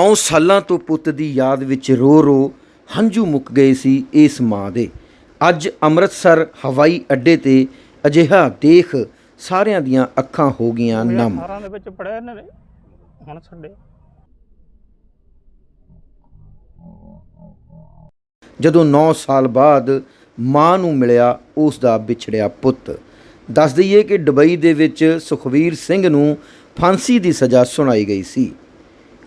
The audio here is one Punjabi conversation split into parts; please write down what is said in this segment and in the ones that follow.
9 ਸਾਲਾਂ ਤੋਂ ਪੁੱਤ ਦੀ ਯਾਦ ਵਿੱਚ ਰੋ ਰੋ ਹੰਝੂ ਮੁੱਕ ਗਏ ਸੀ ਇਸ ਮਾਂ ਦੇ। ਅੱਜ ਅੰਮ੍ਰਿਤਸਰ ਹਵਾਈ ਅੱਡੇ ਤੇ ਅਜਿਹਾ ਦੇਖ ਸਾਰਿਆਂ ਦੀਆਂ ਅੱਖਾਂ ਹੋ ਗਈਆਂ ਨਮ। 18 ਦੇ ਵਿੱਚ ਪੜਿਆ ਇਹਨਾਂ ਨੇ ਹੁਣ ਛੱਡੇ। ਜਦੋਂ 9 ਸਾਲ ਬਾਅਦ ਮਾਂ ਨੂੰ ਮਿਲਿਆ ਉਸ ਦਾ ਵਿਛੜਿਆ ਪੁੱਤ। ਦੱਸ ਦਈਏ ਕਿ ਦੁਬਈ ਦੇ ਵਿੱਚ ਸੁਖਵੀਰ ਸਿੰਘ ਨੂੰ ਫਾਂਸੀ ਦੀ ਸਜ਼ਾ ਸੁਣਾਈ ਗਈ ਸੀ।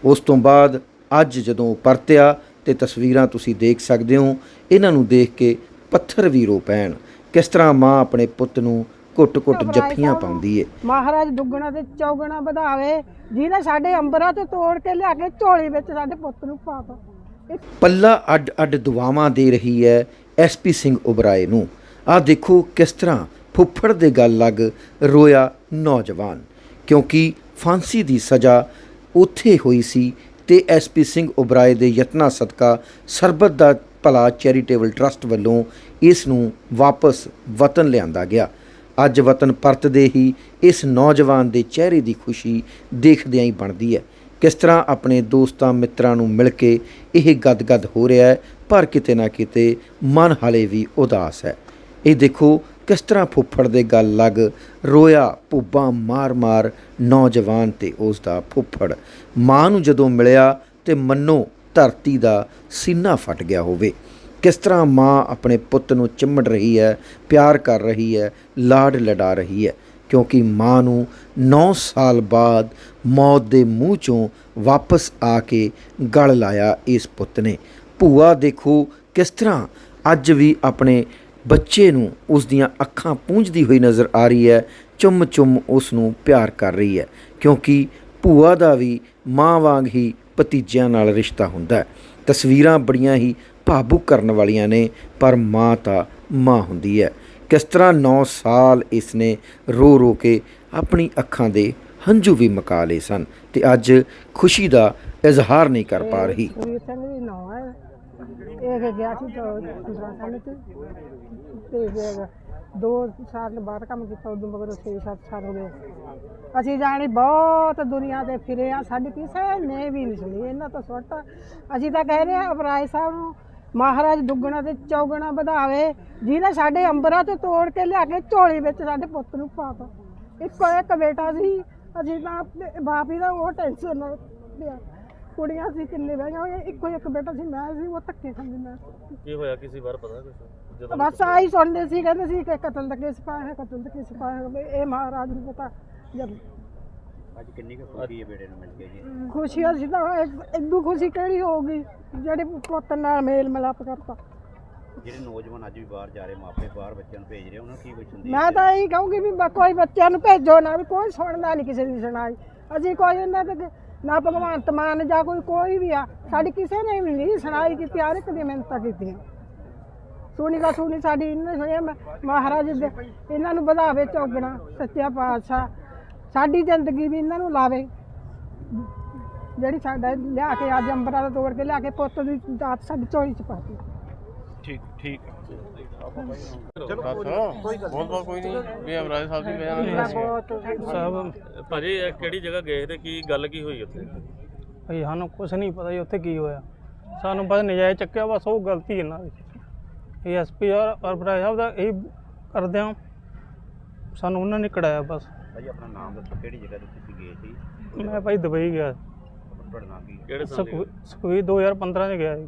ਉਸ ਤੋਂ ਬਾਅਦ ਅੱਜ ਜਦੋਂ ਪਰਤਿਆ ਤੇ ਤਸਵੀਰਾਂ ਤੁਸੀਂ ਦੇਖ ਸਕਦੇ ਹੋ ਇਹਨਾਂ ਨੂੰ ਦੇਖ ਕੇ ਪੱਥਰ ਵੀ ਰੋ ਪੈਣ। ਕਿਸ ਤਰ੍ਹਾਂ ਮਾਂ ਆਪਣੇ ਪੁੱਤ ਨੂੰ ਘੁੱਟ-ਘੁੱਟ ਜੱਫੀਆਂ ਪਾਉਂਦੀ ਏ। ਮਹਾਰਾਜ ਦੁੱਗਣਾ ਤੇ ਚੌਗਣਾ ਵਧਾਵੇ ਜਿਹਨੇ ਸਾਡੇ ਅੰਬਰਾਂ ਤੋਂ ਤੋੜ ਕੇ ਲਿਆ ਕੇ ਝੋਲੀ ਵਿੱਚ ਸਾਡੇ ਪੁੱਤ ਨੂੰ ਪਾਤਾ ਪੱਲਾ ਅੱਡ-ਅੱਡ ਦੁਆਵਾਂ ਦੇ ਰਹੀ ਹੈ ਐਸਪੀ ਸਿੰਘ ਉਬਰਾਏ ਨੂੰ। ਆਹ ਦੇਖੋ ਕਿਸ ਤਰ੍ਹਾਂ ਫੁੱਫੜ ਦੇ ਗੱਲ ਲੱਗ ਰੋਇਆ ਨੌਜਵਾਨ ਕਿਉਂਕਿ ਫਾਂਸੀ ਦੀ ਸਜ਼ਾ ਉੱਥੇ ਹੋਈ ਸੀ ਤੇ ਐਸਪੀ ਸਿੰਘ ਉਬਰਾਏ ਦੇ ਯਤਨਾਂ ਸਦਕਾ ਸਰਬੱਤ ਦਾ ਭਲਾ ਚੈਰੀਟੇਬਲ ਟਰਸਟ ਵੱਲੋਂ ਇਸ ਨੂੰ ਵਾਪਸ ਵਤਨ ਲਿਆਂਦਾ ਗਿਆ। ਅੱਜ ਵਤਨ ਪਰਤਦੇ ਹੀ ਇਸ ਨੌਜਵਾਨ ਦੇ ਚਿਹਰੇ ਦੀ ਖੁਸ਼ੀ ਦੇਖਦਿਆਂ ਹੀ ਬਣਦੀ ਹੈ। ਕਿਸ ਤਰ੍ਹਾਂ ਆਪਣੇ ਦੋਸਤਾਂ ਮਿੱਤਰਾਂ ਨੂੰ ਮਿਲ ਕੇ ਇਹ ਗਦਗਦ ਹੋ ਰਿਹਾ ਹੈ, ਪਰ ਕਿਤੇ ਨਾ ਕਿਤੇ ਮਨ ਹਾਲੇ ਵੀ ਉਦਾਸ ਹੈ। ਇਹ ਦੇਖੋ ਕਿਸ ਤਰ੍ਹਾਂ ਫੁੱਫੜ ਦੇ ਗੱਲ ਲੱਗ ਰੋਇਆ ਭੁੱਬਾਂ ਮਾਰ-ਮਾਰ ਨੌਜਵਾਨ ਤੇ ਉਸ ਦਾ ਫੁੱਫੜ। ਮਾਂ ਨੂੰ ਜਦੋਂ ਮਿਲਿਆ ਤੇ ਮੰਨੋ ਧਰਤੀ ਦਾ ਸੀਨਾ ਫਟ ਗਿਆ ਹੋਵੇ। ਕਿਸ ਤਰ੍ਹਾਂ ਮਾਂ ਆਪਣੇ ਪੁੱਤ ਨੂੰ ਚਿੰਮੜ ਰਹੀ ਹੈ, ਪਿਆਰ ਕਰ ਰਹੀ ਹੈ, ਲਾਡ ਲੜਾ ਰਹੀ ਹੈ, ਕਿਉਂਕਿ ਮਾਂ ਨੂੰ 9 ਸਾਲ ਬਾਅਦ ਮੌਤ ਦੇ ਮੂੰਹ ਚੋਂ ਵਾਪਸ ਆ ਕੇ ਗਲ ਲਾਇਆ ਇਸ ਪੁੱਤ ਨੇ। ਭੂਆ ਦੇਖੋ ਕਿਸ ਤਰ੍ਹਾਂ ਅੱਜ ਵੀ ਆਪਣੇ ਬੱਚੇ ਨੂੰ ਉਸ ਦੀਆਂ ਅੱਖਾਂ ਪੂੰਝਦੀ ਹੋਈ ਨਜ਼ਰ ਆ ਰਹੀ ਹੈ ਚੁੰਮ ਚੁੰਮ ਉਸ ਨੂੰ ਪਿਆਰ ਕਰ ਰਹੀ ਹੈ, ਕਿਉਂਕਿ ਭੂਆ ਦਾ ਵੀ ਮਾਂ ਵਾਂਗ ਹੀ ਭਤੀਜਿਆਂ ਨਾਲ ਰਿਸ਼ਤਾ ਹੁੰਦਾ ਹੈ। ਤਸਵੀਰਾਂ ਬੜੀਆਂ ਹੀ ਭਾਵੁਕ ਕਰਨ ਵਾਲੀਆਂ ਨੇ, ਪਰ ਮਾਂ ਤਾਂ ਮਾਂ ਹੁੰਦੀ ਹੈ। ਕਿਸ ਤਰ੍ਹਾਂ 9 ਸਾਲ ਇਸ ਨੇ ਰੋ ਰੋ ਕੇ ਆਪਣੀ ਅੱਖਾਂ ਦੇ ਹੰਝੂ ਵੀ ਮਕਾ ਲਏ ਸਨ ਤੇ ਅੱਜ ਖੁਸ਼ੀ ਦਾ ਇਜ਼ਹਾਰ ਨਹੀਂ ਕਰ ਪਾ ਰਹੀ। ਇਹ ਗਿਆ ਸੀ ਤਾਂ 15 ਸਾਲ ਚ। ਤੇ ਫਿਰ ਦੋ ਸਾਲ ਬਾਅਦ ਕੰਮ ਕੀਤਾ, ਉਦੋਂ ਮਗਰ 6-7 ਸਾਲ ਹੋ ਗਏ। ਅਸੀਂ ਜਾਣੀ ਬਹੁਤ ਦੁਨੀਆ ਤੇ ਫਿਰੇ ਆ, ਸਾਡੀ ਕਿਸੇ ਨੇ ਵੀ ਨਹੀਂ ਸੁਣੀ, ਇਹਨਾਂ ਤੋਂ ਸੁੱਟ। ਅਸੀਂ ਤਾਂ ਕਹਿ ਰਹੇ ਆ ਅਪਰਾਏ ਸਾਹਿਬ ਨੂੰ ਮਹਾਰਾਜ ਦੁੱਗਣਾ ਤੇ ਚੌਗਣਾ ਵਧਾਵੇ, ਜਿਹਨੇ ਸਾਡੇ ਅੰਬਰਾਂ ਤੋਂ ਤੋੜ ਕੇ ਲਿਆ ਕੇ ਝੋਲੀ ਵਿੱਚ ਸਾਡੇ ਪੁੱਤ ਨੂੰ ਪਾਤਾ ਇੱਕੋ ਇੱਕ ਬੇਟਾ ਸੀ, ਅਸੀਂ ਤਾਂ ਆਪਣੇ ਬਾਪ ਹੀ ਦਾ ਉਹ ਟੈਨਸ਼ਨ ਨਾਲ ਲਿਆ ਕੁੜੀਆਂ ਸੀ ਕਿੰਨੇ ਬਹਿ ਗਈਆਂ ਇੱਕੋ ਇੱਕ ਬੇਟਾ ਸੀ ਮੈਂ ਸੀ ਉਹ ਧੱਕੇ ਖਾਂਦੀ ਮੈਂ। ਕੀ ਹੋਇਆ ਕਿਸੇ ਵਾਰ ਪਤਾ ਕੁਛ? ਜਦੋਂ ਬਸ ਆਹੀ ਸੁਣਦੇ ਸੀ ਕਹਿੰਦੇ ਸੀ ਕਿ ਕਤਲ ਦਾ ਕੇਸ ਪਾਇਆ ਹੈ ਕਤਲ ਦਾ ਕੇਸ ਪਾਇਆ ਹੈ ਵੀ ਇਹ ਮਹਾਰਾਜ ਨੂੰ ਪਤਾ ਜਦ ਅੱਜ ਕਿੰਨੀ ਕੁ ਖੁਸ਼ੀ ਹੈ ਬੇਟੇ ਨੂੰ ਮਿਲ ਕੇ ਜੀ? ਖੁਸ਼ੀ ਅਸੀਂ ਤਾਂ ਇਦੋਂ ਖੁਸ਼ੀ ਕਿਹੜੀ ਹੋਊਗੀ ਜਿਹੜੇ ਪੁੱਤ ਨਾਲ ਮੇਲ ਮਿਲਾਪ ਕਰਤਾ ਜਿਹੜੇ ਨੌਜਵਾਨ ਅੱਜ ਵੀ ਬਾਹਰ ਜਾ ਰਹੇ ਮਾਪੇ ਬਾਹਰ ਬੱਚਿਆਂ ਨੂੰ ਭੇਜ ਰਹੇ ਉਹਨਾਂ ਨੂੰ ਕੀ ਕੁਝ ਸੰਦੇਸ਼ ਮੈਂ ਤਾਂ ਇਹੀ ਕਹੂੰਗੀ ਵੀ ਕੋਈ ਬੱਚਿਆਂ ਨੂੰ ਭੇਜੋ ਨਾ ਵੀ ਕੋਈ ਸੁਣਦਾ ਨਹੀਂ ਕਿਸੇ ਦੀ ਸੁਣਾਈ। ਅਸੀਂ ਕੋਈ ਇਹਨਾਂ ਤੇ ਨਾ ਭਗਵੰਤ ਮਾਨ ਜਾਂ ਕੋਈ ਕੋਈ ਵੀ ਆ, ਸਾਡੀ ਕਿਸੇ ਨੇ ਵੀ ਨਹੀਂ ਸੁਣਾਈ ਕੀਤੀ, ਹਰ ਇੱਕ ਦੀ ਮਿਹਨਤਾਂ ਕੀਤੀਆਂ। ਸੁਣੀ ਦਾ ਸੁਣੀ ਸਾਡੀ ਇਹਨਾਂ ਸੁਣਿਆ ਮਹਾਰਾਜ ਦੇ, ਇਹਨਾਂ ਨੂੰ ਵਧਾਵੇ, ਚੌਗਣਾ, ਸੱਚਿਆ ਪਾਤਸ਼ਾਹ। ਸਾਡੀ ਜ਼ਿੰਦਗੀ ਵੀ ਇਹਨਾਂ ਨੂੰ ਲਾਵੇ। ਜਿਹੜੀ ਸਾਡਾ ਲਿਆ ਕੇ ਅੱਜ ਅੰਬਰਾਂ ਦਾ ਤੋੜ ਕੇ ਲਿਆ ਕੇ ਪੁੱਤ ਦੀ ਦਾਤ ਸਾਡੀ ਚੋਰੀ ਚ ਪਾਤੀ ਠੀਕ ਠੀਕ ਚਲੋ ਬਹੁਤ ਬਹੁਤ ਕੋਈ ਨਹੀਂ। ਵੀ ਅਮਰਾਜ ਸਾਹਿਬ ਦੀ ਬਿਆਨ ਬਹੁਤ ਸਾਹਿਬ ਭਾਜੀ ਇਹ ਕਿਹੜੀ ਜਗ੍ਹਾ ਗਏ ਤੇ ਕੀ ਗੱਲ ਕੀ ਹੋਈ ਉੱਥੇ? ਭਈ ਸਾਨੂੰ ਕੁਝ ਨਹੀਂ ਪਤਾ ਜੀ ਉੱਥੇ ਕੀ ਹੋਇਆ। ਸਾਨੂੰ ਬਸ ਨਜਾਇਜ਼ ਚੱਕਿਆ ਬਸ ਉਹ ਗਲਤੀ ਇਹਨਾਂ ਦੀ। ਇਹ ਐਸਪੀ ਔਰ ਅਰਪਰਾਜ ਸਾਹਿਬ ਦਾ ਇਹ ਕਰਦੇ ਆ ਸਾਨੂੰ ਉਹਨਾਂ ਨੇ ਕਢਾਇਆ ਬਸ। ਭਾਜੀ ਆਪਣਾ ਨਾਮ ਦੱਸੋ ਕਿਹੜੀ ਜਗ੍ਹਾ ਤੇ ਤੁਸੀਂ ਗਏ ਸੀ? ਮੈਂ ਭਾਈ ਦੁਬਈ ਗਿਆ। ਤੁਹਾਡਾ ਨਾਮ ਕੀ ਕਿਹੜੇ ਸਾਲ ਦੀ ਸੁਖਵੀ- ਸੁਖਵੀਰ 2015 ਚ ਗਿਆ ਜੀ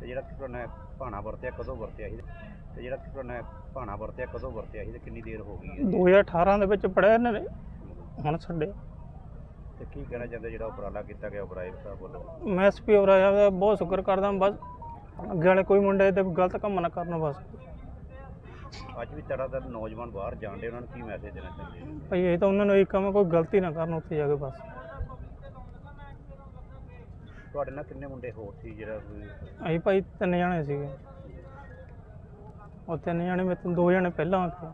ਤੇ ਜਿਹੜਾ ਤੁਹਾਡਾ ਭਾਣਾ ਵਰਤਿਆ ਕਦੋਂ ਵਰਤਿਆ ਸੀ? ਤੇ ਜਿਹੜਾ ਤੁਹਾਡਾ ਭਾਣਾ ਵਰਤਿਆ ਕਦੋਂ ਵਰਤਿਆ ਸੀ ਤੇ ਕਿੰਨੀ ਦੇਰ ਹੋ ਗਈ ਹੈ? 2018 ਦੇ ਵਿੱਚ ਪੜਿਆ ਇਹਨਾਂ ਨੇ। ਹੁਣ ਛੱਡਿਆ ਤੇ ਕੀ ਕਹਿਣਾ ਚਾਹੁੰਦੇ ਜਿਹੜਾ ਉਪਰਾਲਾ ਕੀਤਾ ਗਿਆ ਉਪਰਾਏ ਸਾਹਿਬ ਵੱਲੋਂ? ਮੈਂ ਐਸਪੀ ਸਾਹਿਬ ਦਾ ਬਹੁਤ ਸ਼ੁਕਰ ਕਰਦਾ ਬਸ ਅੱਗੇ ਵਾਲੇ ਕੋਈ ਮੁੰਡੇ ਤੇ ਗਲਤ ਕੰਮ ਨਾ ਕਰਨ ਬਸ। ਅੱਜ ਵੀ ਤੜਾ ਤੜ ਨੌਜਵਾਨ ਬਾਹਰ ਜਾਂਦੇ ਉਹਨਾਂ ਨੂੰ ਕੀ ਮੈਸੇਜ ਦੇਣਾ ਚਾਹੁੰਦੇ? ਭਈ ਇਹ ਤਾਂ ਉਹਨਾਂ ਨੂੰ ਇੱਕ ਕੰਮ ਕੋਈ ਗਲਤੀ ਨਾ ਕਰਨ ਉੱਥੇ ਜਾ ਕੇ ਬਸ। ਤੁਹਾਡੇ ਨਾਲ ਕਿੰਨੇ ਮੁੰਡੇ ਹੋਰ ਸੀ ਜਿਹੜਾ ਕੋਈ ਅਸੀਂ ਭਾਈ ਤਿੰਨ ਜਣੇ ਸੀਗੇ। ਉਹ ਤਿੰਨ ਜਣੇ ਮੇਰੇ ਤੋਂ ਦੋ ਜਣੇ ਪਹਿਲਾਂ ਆ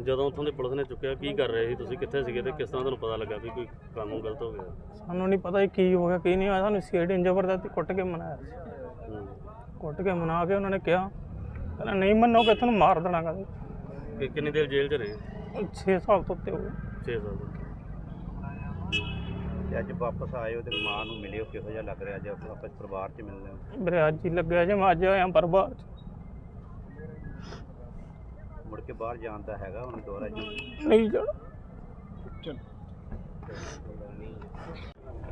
ਜਦੋਂ ਉੱਥੋਂ ਦੀ ਪੁਲਿਸ ਨੇ ਚੁੱਕਿਆ ਕੀ ਕਰ ਰਹੇ ਸੀ ਤੁਸੀਂ? ਕਿੱਥੇ ਸੀਗੇ ਤੇ ਕਿਸ ਤਰ੍ਹਾਂ ਤੁਹਾਨੂੰ ਪਤਾ ਲੱਗਾ ਵੀ ਕੋਈ ਕਾਨੂੰਨ ਗਲਤ ਹੋ ਗਿਆ? ਸਾਨੂੰ ਨਹੀਂ ਪਤਾ ਕੀ ਹੋ ਗਿਆ ਕੀ ਨਹੀਂ ਹੋਇਆ। ਸਾਨੂੰ ਸੀਆਈਡੀ ਜ਼ਬਰਦਸਤੀ ਕੁੱਟ ਕੇ ਮਨਾਇਆ ਸੀ। ਕੁੱਟ ਕੇ ਮਨਾ ਕੇ ਉਹਨਾਂ ਨੇ ਕਿਹਾ ਕਹਿੰਦਾ ਨਹੀਂ ਮੰਨੋਗੇ ਤੁਹਾਨੂੰ ਮਾਰ ਦੇਣਾ ਕਹਿੰਦੇ ਕਿ ਕਿੰਨੀ ਦੇਰ ਜੇਲ੍ਹ 'ਚ ਰਹੇ? 6 ਸਾਲ ਤੋਂ ਉੱਤੇ ਹੋ ਗਏ। 6 ਸਾਲ ਤੇ ਅੱਜ ਵਾਪਸ ਆਏ ਹੋ ਤੇ ਮਾਂ ਨੂੰ ਮਿਲਿਓ ਕਿਹੋ ਜਿਹਾ ਲੱਗ ਰਿਹਾ? ਅੱਜ ਵਾਪਸ ਪਰਿਵਾਰ 'ਚ ਮਿਲਦੇ ਹੋ। ਮੇਰੇ ਅੱਜ ਹੀ ਲੱਗਿਆ ਜੇ ਮੈਂ ਅੱਜ ਆਇਆ ਬਰਬਾਦ ਮੁੜ ਕੇ ਬਾਹਰ ਜਾਣ ਦਾ ਹੈਗਾ ਹੁਣ ਦੁਬਾਰਾ ਜੀ? ਨਹੀਂ ਜਾਣਾ।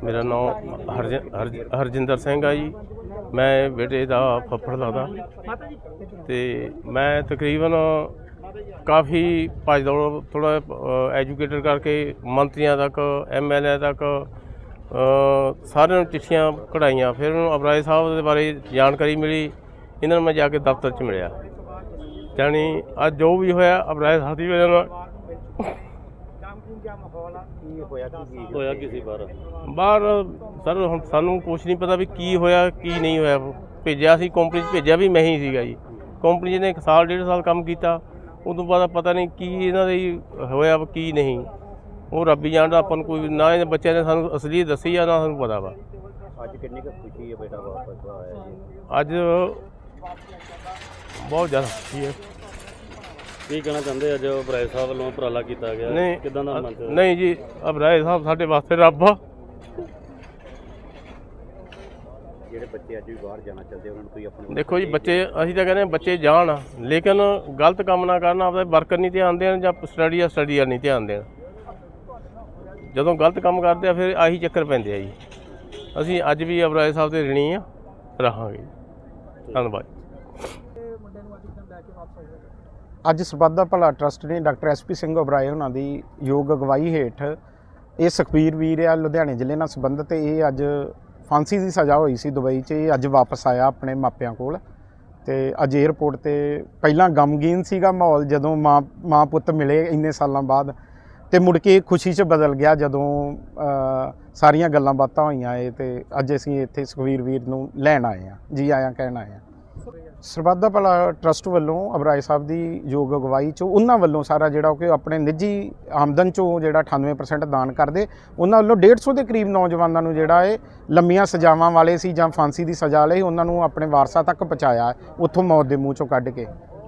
ਮੇਰਾ ਨਾਮ ਹਰਜਿੰਦਰ ਸਿੰਘ ਆ ਜੀ। ਮੈਂ ਬੇਟੇ ਦਾ ਫੱਫੜ ਲੱਗਦਾ ਤੇ ਮੈਂ ਤਕਰੀਬਨ ਕਾਫੀ ਭੱਜ ਦੌੜ ਥੋੜਾ ਐਜੂਕੇਟਡ ਕਰਕੇ ਮੰਤਰੀਆਂ ਤੱਕ ਐਮਐਲਏ ਤੱਕ ਸਾਰਿਆਂ ਨੂੰ ਚਿੱਠੀਆਂ ਕਢਾਈਆਂ। ਫਿਰ ਉਹਨੂੰ ਅਬਰਾਏ ਸਾਹਿਬ ਦੇ ਬਾਰੇ ਜਾਣਕਾਰੀ ਮਿਲੀ। ਇਹਨਾਂ ਨੂੰ ਮੈਂ ਜਾ ਕੇ ਦਫ਼ਤਰ 'ਚ ਮਿਲਿਆ। ਜਾਣੀ ਅੱਜ ਜੋ ਵੀ ਹੋਇਆ ਅਬਰਾਏ ਸਾਹਿਬ ਦੀ ਵਜ੍ਹਾ ਨਾਲ। ਹੋਇਆ ਕਿਸੇ ਬਾਹਰ? ਸਰ ਹੁਣ ਸਾਨੂੰ ਕੁਝ ਨਹੀਂ ਪਤਾ ਵੀ ਕੀ ਹੋਇਆ ਕੀ ਨਹੀਂ ਹੋਇਆ। ਭੇਜਿਆ ਸੀ ਕੰਪਨੀ 'ਚ ਭੇਜਿਆ ਵੀ ਮੈਂ ਹੀ ਸੀਗਾ ਜੀ। ਕੰਪਨੀ ਨੇ ਇੱਕ ਸਾਲ ਡੇਢ ਸਾਲ ਕੰਮ ਕੀਤਾ। ਉਦੋਂ ਬਾਅਦ ਪਤਾ ਨਹੀਂ ਕੀ ਇਹਨਾਂ ਦੇ ਹੋਇਆ ਕੀ ਨਹੀਂ। ਉਹ ਰੱਬ ਹੀ ਜਾਣਦਾ ਆਪਾਂ ਨੂੰ ਕੋਈ ਨਾ ਇਹ ਬੱਚਿਆਂ ਨੇ ਸਾਨੂੰ ਅਸਲੀ ਦੱਸੀ ਆ ਨਾ ਸਾਨੂੰ ਪਤਾ ਵਾ। ਅੱਜ ਕਿੰਨੀ ਕੁ ਖੁਸ਼ੀ ਹੈ ਬੇਟਾ ਵਾਪਸ ਆਇਆ ਜੀ? ਅੱਜ ਬਹੁਤ ਜ਼ਿਆਦਾ ਖੁਸ਼ੀ ਹੈ। ਕੀ ਕਹਿਣਾ ਚਾਹੁੰਦੇ ਅੱਜ ਬਰਾਏ ਸਾਹਿਬ ਵੱਲੋਂ ਉਪਰਾਲਾ ਕੀਤਾ ਗਿਆ। ਨਹੀਂ ਕਿਦਾਂ ਦਾ ਮੰਨਦੇ ਹੋ? ਨਹੀਂ ਜੀ ਅਬਰਾਏ ਸਾਹਿਬ ਸਾਡੇ ਵਾਸਤੇ ਰੱਬ ਆ। ਜਿਹੜੇ ਬੱਚੇ ਅੱਜ ਵੀ ਬਾਹਰ ਜਾਣਾ ਚਾਹੁੰਦੇ ਉਹਨਾਂ ਨੂੰ ਕੋਈ ਆਪਣੇ ਦੇਖੋ ਜੀ ਬੱਚੇ ਅਸੀਂ ਤਾਂ ਕਹਿੰਦੇ ਹਾਂ ਬੱਚੇ ਜਾਣ ਲੇਕਿਨ ਗਲਤ ਕੰਮ ਨਾ ਕਰਨ ਆਪਦੇ ਵਰਕਰ ਨਹੀਂ ਧਿਆਨ ਦੇਣ ਜਾਂ ਸਟੱਡੀ ਆ ਸਟੱਡੀ ਆ ਨਹੀਂ ਧਿਆਨ ਦੇਣ। ਜਦੋਂ ਗਲਤ ਕੰਮ ਕਰਦੇ ਆ ਫਿਰ ਆਹੀ ਚੱਕਰ ਪੈਂਦੇ ਆ ਜੀ। ਅਸੀਂ ਅੱਜ ਵੀ ਅਬਰਾਏ ਸਾਹਿਬ ਦੇ ਰਿਣੀ ਆ ਰਹਾਂਗੇ। ਧੰਨਵਾਦ। ਅੱਜ ਦਾ ਭਲਾ ਟਰਸਟ ਨੇ ਡਾਕਟਰ ਐਸਪੀ ਸਿੰਘ ਉਬਰਾਏ ਉਹਨਾਂ ਦੀ ਯੋਗ ਅਗਵਾਈ ਹੇਠ ਇਹ ਸੁਖਬੀਰ ਵੀਰ ਆ ਲੁਧਿਆਣੇ ਜ਼ਿਲ੍ਹੇ ਨਾਲ ਸੰਬੰਧਿਤ ਇਹ ਅੱਜ ਫਾਂਸੀ ਦੀ ਸਜ਼ਾ ਹੋਈ ਸੀ ਦੁਬਈ 'ਚ, ਇਹ ਅੱਜ ਵਾਪਸ ਆਇਆ ਆਪਣੇ ਮਾਪਿਆਂ ਕੋਲ। ਤੇ ਅੱਜ 에ਅਰਪੋਰਟ ਤੇ ਪਹਿਲਾਂ ਗਮਗੀਨ ਸੀਗਾ ਮਾਹੌਲ, ਜਦੋਂ ਮਾਂ ਮਾਂ ਪੁੱਤ ਮਿਲੇ ਇੰਨੇ ਸਾਲਾਂ ਬਾਅਦ। ਤੇ ਮੁੜ ਕੇ ਖੁਸ਼ੀ 'ਚ ਬਦਲ ਗਿਆ ਜਦੋਂ ਸਾਰੀਆਂ ਗੱਲਾਂ ਬਾਤਾਂ ਹੋਈਆਂ ਏ ਤੇ ਅੱਜ ਅਸੀਂ ਇੱਥੇ ਸੁਖਬੀਰ ਵੀਰ ਨੂੰ ਲੈਣ ਆਏ ਆ ਜੀ ਆਇਆਂ, ਕਹਿਣ ਆਏ ਆ ਸਰਬੱਤ ਭਲਾ ਟਰਸਟ ਵੱਲੋਂ ਅਬਰਾਏ ਸਾਹਿਬ ਦੀ ਯੋਗ ਅਗਵਾਈ ਚੋਂ, ਉਹਨਾਂ ਵੱਲੋਂ ਸਾਰਾ ਜਿਹੜਾ ਕਿ ਆਪਣੇ ਨਿੱਜੀ ਆਮਦਨ ਚੋਂ ਜਿਹੜਾ 98% ਦਾਨ ਕਰਦੇ, ਉਹਨਾਂ ਵੱਲੋਂ 150 ਦੇ ਕਰੀਬ ਨੌਜਵਾਨਾਂ ਨੂੰ ਜਿਹੜਾ ਇਹ ਲੰਮੀਆਂ ਸਜ਼ਾਵਾਂ ਵਾਲੇ ਸੀ ਜਾਂ ਫਾਂਸੀ ਦੀ ਸਜ਼ਾ ਲਈ ਉਹਨਾਂ ਨੂੰ ਆਪਣੇ ਵਾਰਸਾ ਤੱਕ ਪਹੁੰਚਾਇਆ, ਉੱਥੋਂ ਮੌਤ ਦੇ ਮੂੰਹ ਚੋਂ ਕੱਢ ਕੇ।